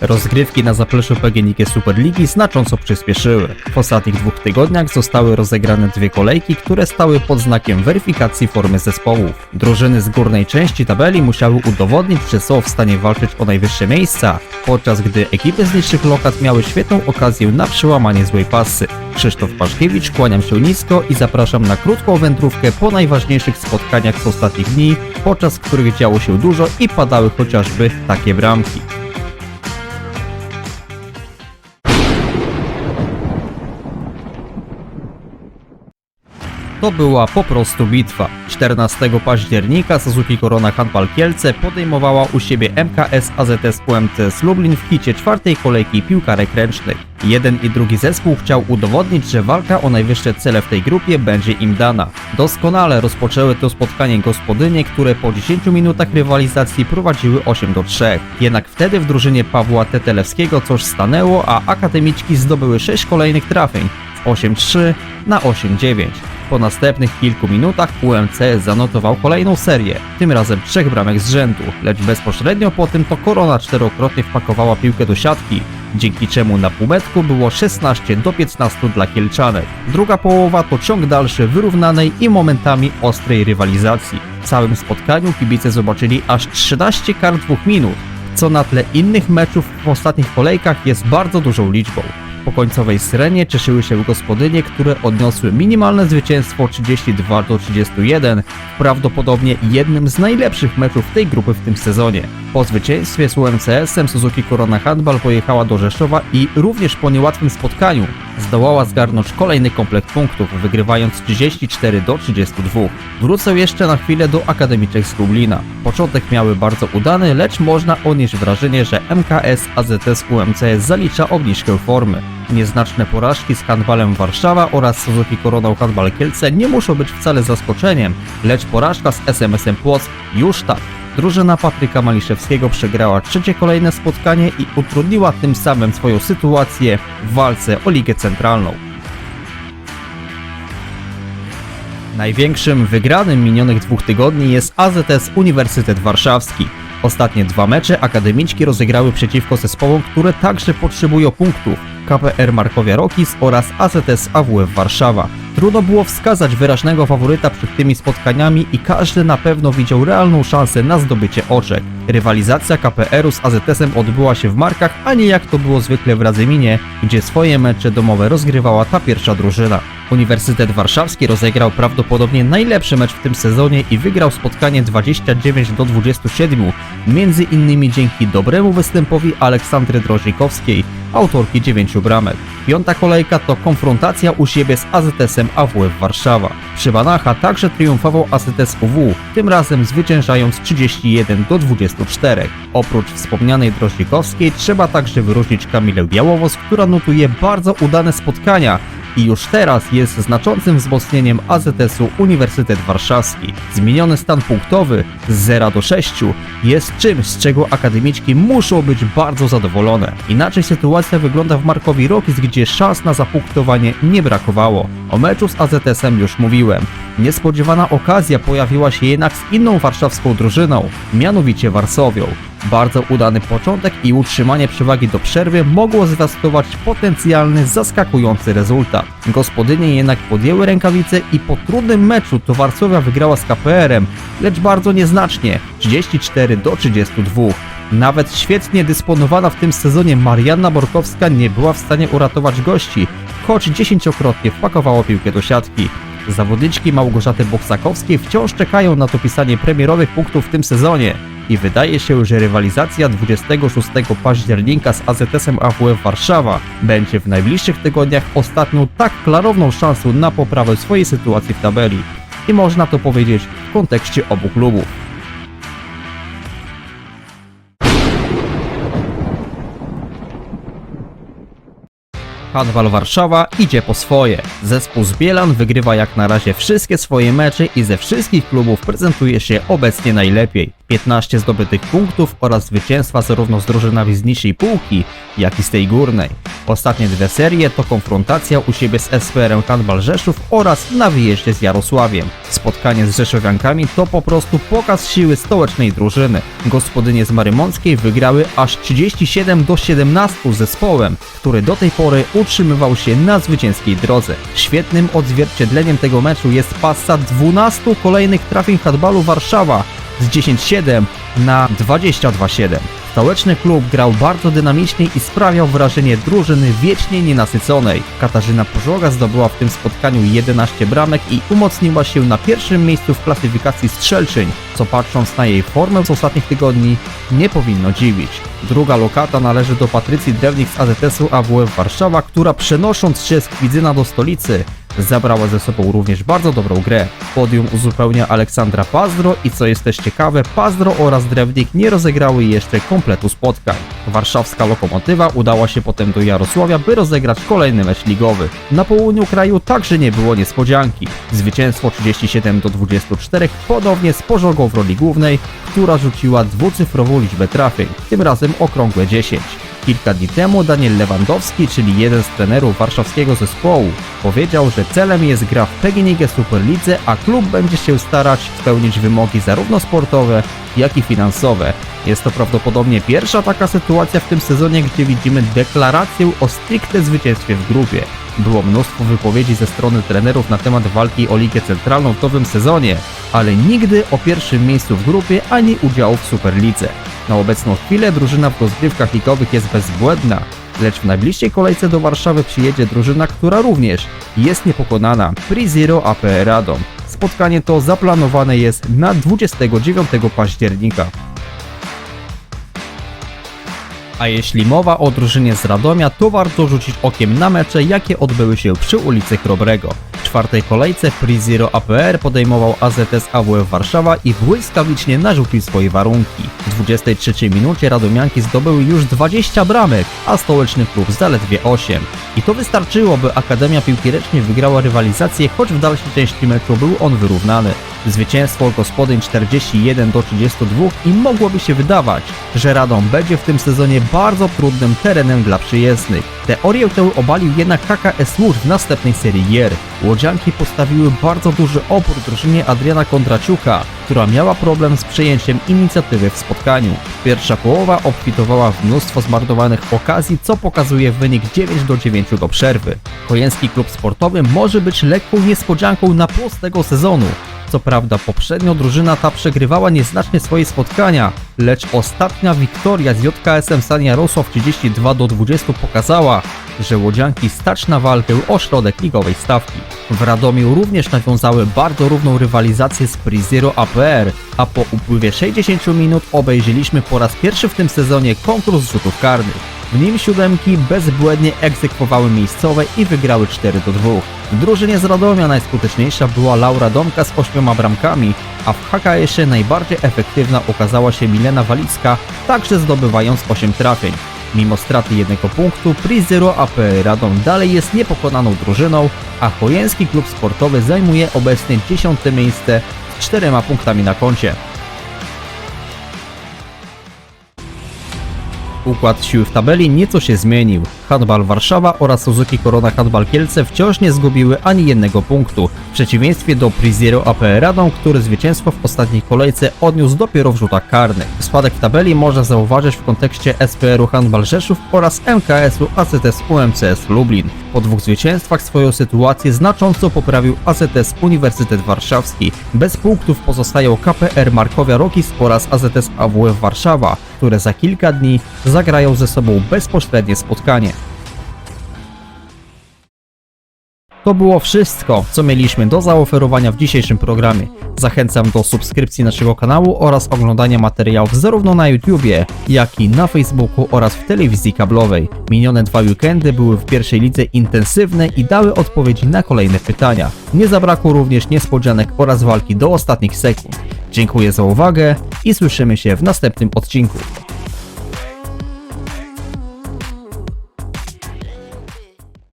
Rozgrywki na zapleczu PGNiG Superligi znacząco przyspieszyły. W ostatnich dwóch tygodniach zostały rozegrane dwie kolejki, które stały pod znakiem weryfikacji formy zespołów. Drużyny z górnej części tabeli musiały udowodnić, że są w stanie walczyć o najwyższe miejsca, podczas gdy ekipy z niższych lokat miały świetną okazję na przełamanie złej pasy. Krzysztof Paszkiewicz, kłaniam się nisko i zapraszam na krótką wędrówkę po najważniejszych spotkaniach z ostatnich dni, podczas których działo się dużo i padały chociażby takie bramki. To była po prostu bitwa. 14 października Suzuki Korona Handball Kielce podejmowała u siebie MKS AZS UMTS Lublin w hicie czwartej kolejki piłkarek ręcznych. Jeden i drugi zespół chciał udowodnić, że walka o najwyższe cele w tej grupie będzie im dana. Doskonale rozpoczęły to spotkanie gospodynie, które po 10 minutach rywalizacji prowadziły 8 do 3. Jednak wtedy w drużynie Pawła Tetelewskiego coś stanęło, a akademiczki zdobyły 6 kolejnych trafień w 8-3 na 8-9. Po następnych kilku minutach UMCS zanotował kolejną serię, tym razem trzech bramek z rzędu, lecz bezpośrednio po tym to Korona czterokrotnie wpakowała piłkę do siatki, dzięki czemu na półmetku było 16 do 15 dla Kielczanek. Druga połowa to ciąg dalszy wyrównanej i momentami ostrej rywalizacji. W całym spotkaniu kibice zobaczyli aż 13 kar dwóch minut, co na tle innych meczów w ostatnich kolejkach jest bardzo dużą liczbą. Po końcowej syrenie cieszyły się gospodynie, które odniosły minimalne zwycięstwo 32 do 31, prawdopodobnie jednym z najlepszych meczów tej grupy w tym sezonie. Po zwycięstwie z UMCS-em Suzuki Korona Handball pojechała do Rzeszowa i również po niełatwym spotkaniu zdołała zgarnąć kolejny komplekt punktów, wygrywając 34 do 32. Wrócę jeszcze na chwilę do akademiczek z Lublina. Początek miały bardzo udany, lecz można odnieść wrażenie, że MKS AZS UMCS zalicza obniżkę formy. Nieznaczne porażki z handbalem Warszawa oraz Suzuki Koronał Handbal Kielce nie muszą być wcale zaskoczeniem, lecz porażka z SMS-em Płock już tak. Drużyna Patryka Maliszewskiego przegrała trzecie kolejne spotkanie i utrudniła tym samym swoją sytuację w walce o Ligę Centralną. Największym wygranym minionych dwóch tygodni jest AZS Uniwersytet Warszawski. Ostatnie dwa mecze akademiczki rozegrały przeciwko zespołom, które także potrzebują punktów. KPR Markowia Rokis oraz AZS AWF Warszawa. Trudno było wskazać wyraźnego faworyta przed tymi spotkaniami i każdy na pewno widział realną szansę na zdobycie oczek. Rywalizacja KPR-u z AZS-em odbyła się w Markach, a nie jak to było zwykle w Radzyminie, gdzie swoje mecze domowe rozgrywała ta pierwsza drużyna. Uniwersytet Warszawski rozegrał prawdopodobnie najlepszy mecz w tym sezonie i wygrał spotkanie 29 do 27, między innymi dzięki dobremu występowi Aleksandry Drożnikowskiej, autorki 9 bramek. Piąta kolejka to konfrontacja u siebie z AZS-em AWF Warszawa. Przy Banacha także triumfował AZS UW, tym razem zwyciężając 31 do 24. Oprócz wspomnianej Drożnikowskiej trzeba także wyróżnić Kamilę Białowos, która notuje bardzo udane spotkania, i już teraz jest znaczącym wzmocnieniem AZS-u Uniwersytet Warszawski. Zmieniony stan punktowy z 0 do 6 jest czymś, z czego akademiczki muszą być bardzo zadowolone. Inaczej sytuacja wygląda w Markowi Rokis, gdzie szans na zapunktowanie nie brakowało. O meczu z AZS-em już mówiłem. Niespodziewana okazja pojawiła się jednak z inną warszawską drużyną, mianowicie Warsowią. Bardzo udany początek i utrzymanie przewagi do przerwy mogło zwiastować potencjalny zaskakujący rezultat. Gospodynie jednak podjęły rękawice i po trudnym meczu to Warszawia wygrała z KPR-em, lecz bardzo nieznacznie 34 do 32. Nawet świetnie dysponowana w tym sezonie Marianna Borkowska nie była w stanie uratować gości, choć dziesięciokrotnie wpakowała piłkę do siatki. Zawodniczki Małgorzaty Boksakowskiej wciąż czekają na dopisanie premierowych punktów w tym sezonie i wydaje się, że rywalizacja 26 października z AZS-em AWF Warszawa będzie w najbliższych tygodniach ostatnią tak klarowną szansą na poprawę swojej sytuacji w tabeli. I można to powiedzieć w kontekście obu klubów. Handbal Warszawa idzie po swoje. Zespół z Bielan wygrywa jak na razie wszystkie swoje mecze i ze wszystkich klubów prezentuje się obecnie najlepiej. 15 zdobytych punktów oraz zwycięstwa zarówno z drużynami z niższej półki, jak i z tej górnej. Ostatnie dwie serie to konfrontacja u siebie z SPR-em Handbal Rzeszów oraz na wyjeździe z Jarosławiem. Spotkanie z Rzeszowiankami to po prostu pokaz siły stołecznej drużyny. Gospodynie z Marymąckiej wygrały aż 37 do 17 zespołem, który do tej pory utrzymywał się na zwycięskiej drodze. Świetnym odzwierciedleniem tego meczu jest pasa 12 kolejnych trafień handbalu Warszawa z 10-7 na 22-7. Stołeczny klub grał bardzo dynamicznie i sprawiał wrażenie drużyny wiecznie nienasyconej. Katarzyna Pożoga zdobyła w tym spotkaniu 11 bramek i umocniła się na pierwszym miejscu w klasyfikacji strzelczyń, co patrząc na jej formę z ostatnich tygodni nie powinno dziwić. Druga lokata należy do Patrycji Drewnik z AZS-u AWF Warszawa, która przenosząc się z Kwidzyna do stolicy zabrała ze sobą również bardzo dobrą grę. Podium uzupełnia Aleksandra Pazdro i co jest też ciekawe, Pazdro oraz Drewnik nie rozegrały jeszcze kompletu spotkań. Warszawska Lokomotywa udała się potem do Jarosławia, by rozegrać kolejny mecz ligowy. Na południu kraju także nie było niespodzianki. Zwycięstwo 37 do 24 ponownie z Pożogą w roli głównej, która rzuciła dwucyfrową liczbę trafień, tym razem okrągłe 10. Kilka dni temu Daniel Lewandowski, czyli jeden z trenerów warszawskiego zespołu, powiedział, że celem jest gra w PGNiG Superlidze, a klub będzie się starać spełnić wymogi zarówno sportowe, jak i finansowe. Jest to prawdopodobnie pierwsza taka sytuacja w tym sezonie, gdzie widzimy deklarację o stricte zwycięstwie w grupie. Było mnóstwo wypowiedzi ze strony trenerów na temat walki o Ligę Centralną w nowym sezonie, ale nigdy o pierwszym miejscu w grupie ani udziału w Superlidze. Na obecną chwilę drużyna w rozgrywkach ligowych jest bezbłędna, lecz w najbliższej kolejce do Warszawy przyjedzie drużyna, która również jest niepokonana Prizero APR Radom. Spotkanie to zaplanowane jest na 29 października. A jeśli mowa o drużynie z Radomia, to warto rzucić okiem na mecze, jakie odbyły się przy ulicy Chrobrego. W czwartej kolejce Prizero APR podejmował AZS AWF Warszawa i błyskawicznie narzucił swoje warunki. W 23 minucie Radomianki zdobyły już 20 bramek, a stołeczny klub zaledwie 8. I to wystarczyło, by Akademia Piłki Ręcznej wygrała rywalizację, choć w dalszej części meczu był on wyrównany. Zwycięstwo gospodyń 41 do 32 i mogłoby się wydawać, że Radom będzie w tym sezonie bardzo trudnym terenem dla przyjezdnych. Teorię tę obalił jednak KKS Łódź w następnej serii gier. Łodzianki postawiły bardzo duży opór drużynie Adriana Kondraciuka, która miała problem z przejęciem inicjatywy w spotkaniu. Pierwsza połowa obfitowała w mnóstwo zmarnowanych okazji, co pokazuje wynik 9 do 9 do przerwy. Kojeński klub sportowy może być lekką niespodzianką na plus tego sezonu. Co prawda poprzednio drużyna ta przegrywała nieznacznie swoje spotkania, lecz ostatnia wiktoria z JKS-em Stan Jarosław 32 do 20 pokazała, że łodzianki stać na walkę o środek ligowej stawki. W Radomiu również nawiązały bardzo równą rywalizację z Prizero APR, a po upływie 60 minut obejrzeliśmy po raz pierwszy w tym sezonie konkurs rzutów karnych. W nim siódemki bezbłędnie egzekwowały miejscowe i wygrały 4 do 2. W drużynie z Radomia najskuteczniejsza była Laura Domka z ośmioma bramkami, a w HKS-ie najbardziej efektywna okazała się Milena Walicka, także zdobywając 8 trafień. Mimo straty jednego punktu, Prizero APR Radom dalej jest niepokonaną drużyną, a Chojęski Klub Sportowy zajmuje obecnie 10 miejsce z 4 punktami na koncie. Układ sił w tabeli nieco się zmienił. Handbal Warszawa oraz Suzuki Korona Handbal Kielce wciąż nie zgubiły ani jednego punktu, w przeciwieństwie do Prizero APR Radom, który zwycięstwo w ostatniej kolejce odniósł dopiero w rzutach karnych. Spadek w tabeli można zauważyć w kontekście SPR-u Handbal Rzeszów oraz MKS-u AZS UMCS Lublin. Po dwóch zwycięstwach swoją sytuację znacząco poprawił AZS Uniwersytet Warszawski. Bez punktów pozostają KPR Markowia Rokis oraz AZS AWF Warszawa, które za kilka dni zagrają ze sobą bezpośrednie spotkanie. To było wszystko, co mieliśmy do zaoferowania w dzisiejszym programie. Zachęcam do subskrypcji naszego kanału oraz oglądania materiałów zarówno na YouTubie, jak i na Facebooku oraz w telewizji kablowej. Minione dwa weekendy były w pierwszej lidze intensywne i dały odpowiedzi na kolejne pytania. Nie zabrakło również niespodzianek oraz walki do ostatnich sekund. Dziękuję za uwagę i słyszymy się w następnym odcinku.